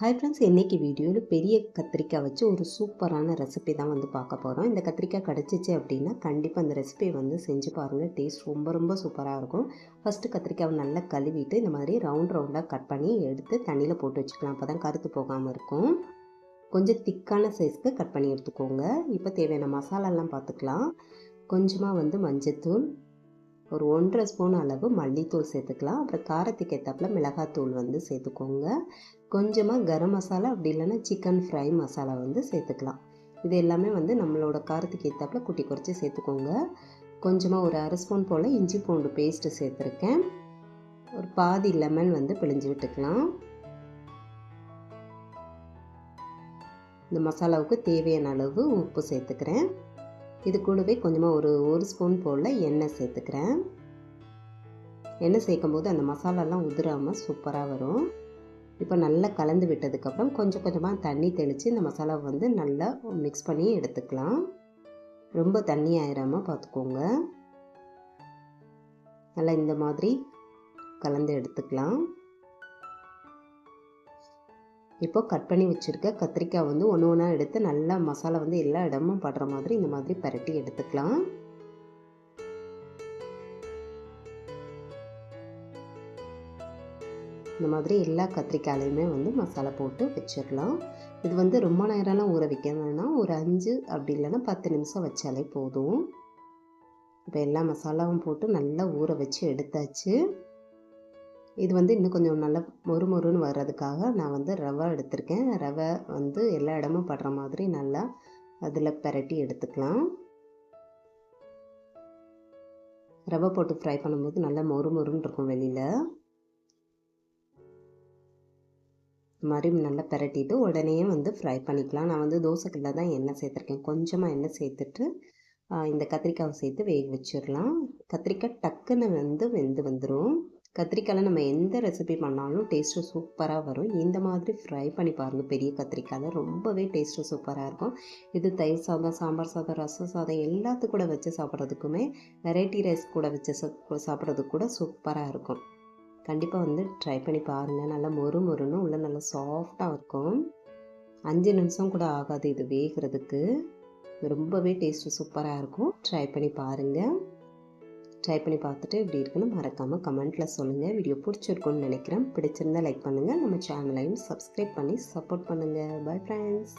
Hi friends இன்றைக்கி வீடியோவில் பெரிய கத்திரிக்காய் வச்சு ஒரு சூப்பரான ரெசிபி தான் வந்து பார்க்க போகிறோம் இந்த கத்திரிக்காய் கிடச்சிச்சு அப்படின்னா கண்டிப்பாக அந்த ரெசிபியை வந்து செஞ்சு பாருங்கள் டேஸ்ட் ரொம்ப ரொம்ப சூப்பராக இருக்கும். ஃபஸ்ட்டு கத்திரிக்காவை நல்லா கழுவிட்டு இந்த மாதிரி ரவுண்ட் ரவுண்டாக கட் பண்ணி எடுத்து தண்ணியில் போட்டு வச்சுக்கலாம். அப்போ தான் கருத்து போகாமல் இருக்கும். கொஞ்சம் திக்கான சைஸ்க்கு கட் பண்ணி எடுத்துக்கோங்க. இப்போ தேவையான மசாலாலாம் பார்த்துக்கலாம். கொஞ்சமாக வந்து மஞ்சத்தூள் ஒரு ஒன்றரை ஸ்பூன் அளவு மல்லித்தூள் சேர்த்துக்கலாம். அப்புறம் காரத்துக்கு ஏற்றாப்புல மிளகாத்தூள் வந்து சேர்த்துக்கோங்க. கொஞ்சமாக கரம் மசாலா அப்படி இல்லைன்னா சிக்கன் ஃப்ரை மசாலா வந்து சேர்த்துக்கலாம். இது எல்லாமே வந்து நம்மளோட காரத்துக்கு ஏற்றாப்புல குட்டி குறைச்சி சேர்த்துக்கோங்க. கொஞ்சமாக ஒரு அரை ஸ்பூன் போல் இஞ்சி பூண்டு பேஸ்ட்டு சேர்த்துருக்கேன். ஒரு பாதி லெமன் வந்து பிழிஞ்சு விட்டுக்கலாம். இந்த மசாலாவுக்கு தேவையான அளவு உப்பு சேர்த்துக்கிறேன். இது கூடவே கொஞ்சமாக ஒரு ஒரு ஸ்பூன் போல் எண்ணெய் சேர்த்துக்கிறேன். எண்ணெய் சேர்க்கும் போது அந்த மசாலாலாம் உதிராமல் சூப்பராக வரும். இப்போ நல்லா கலந்து விட்டதுக்கப்புறம் கொஞ்சம் கொஞ்சமாக தண்ணி தெளித்து இந்த மசாலாவை வந்து நல்லா மிக்ஸ் பண்ணி எடுத்துக்கலாம். ரொம்ப தண்ணி ஆயிராமல் பார்த்துக்கோங்க நல்லா இந்த மாதிரி கலந்து எடுத்துக்கலாம். இப்போ கட் பண்ணி வச்சுருக்க கத்திரிக்காய் வந்து ஒன்று ஒன்றா எடுத்து நல்லா மசாலா வந்து எல்லா இடமும் படுற மாதிரி இந்த மாதிரி பரட்டி எடுத்துக்கலாம். இந்த மாதிரி எல்லா கத்திரிக்காயிலையுமே வந்து மசாலா போட்டு வச்சிடலாம். இது வந்து ரொம்ப நேரம்லாம் ஊற வைக்கணும்னா ஒரு அஞ்சு அப்படி இல்லைன்னா பத்து நிமிஷம் வச்சாலே போதும். இப்போ எல்லா மசாலாவும் போட்டு நல்லா ஊற வச்சு எடுத்தாச்சு. இது வந்து இன்னும் கொஞ்சம் நல்லா மொறு மொறுன்னு வர்றதுக்காக நான் வந்து ரவை எடுத்திருக்கேன். ரவை வந்து எல்லா இடமும் படுற மாதிரி நல்லா அதில் பரட்டி எடுத்துக்கலாம். ரவை போட்டு ஃப்ரை பண்ணும்போது நல்லா மொறு மொறுன்னு இருக்கும் வெளியில். மாதிரி நல்லா பரட்டிட்டு உடனே வந்து ஃப்ரை பண்ணிக்கலாம். நான் வந்து தோசைக்கல்ல தான் எண்ணெய் சேர்த்துருக்கேன். கொஞ்சமாக எண்ணெய் சேர்த்துட்டு இந்த கத்திரிக்காவை சேர்த்து வேக வச்சிடலாம். கத்திரிக்காய் டக்குன்னு வந்து வெந்து வந்துடும் கத்திரிக்காயில் நம்ம எந்த ரெசிபி பண்ணாலும் டேஸ்ட்டு சூப்பராக வரும். இந்த மாதிரி ஃப்ரை பண்ணி பாருங்கள் பெரிய கத்திரிக்காயில் ரொம்பவே டேஸ்ட்டு சூப்பராக இருக்கும். இது தயிர் சாதம் சாம்பார் சாதம் ரசம் சாதம் எல்லாத்து கூட வச்சு சாப்பிட்றதுக்குமே வெரைட்டி ரைஸ் கூட வச்சு சாப்பிட்றதுக்கு கூட சூப்பராக இருக்கும். கண்டிப்பாக வந்து ட்ரை பண்ணி பாருங்கள் நல்லா மொறு மொறுன்னு உள்ளே நல்லா சாஃப்டாக இருக்கும். அஞ்சு நிமிஷம் கூட ஆகாது இது வேகிறதுக்கு. ரொம்பவே டேஸ்ட்டு சூப்பராக இருக்கும். ட்ரை பண்ணி பாருங்கள் ட்ரை பண்ணி பார்த்துட்டு இப்படி இருக்குன்னு மறக்காமல் கமெண்ட்டில் சொல்லுங்கள் வீடியோ பிடிச்சிருக்குன்னு நினைக்கிறேன். பிடிச்சிருந்தா லைக் பண்ணுங்கள் நம்ம சேனலையும் சப்ஸ்கிரைப் பண்ணி சப்போர்ட் பண்ணுங்கள் பை ஃப்ரெண்ட்ஸ்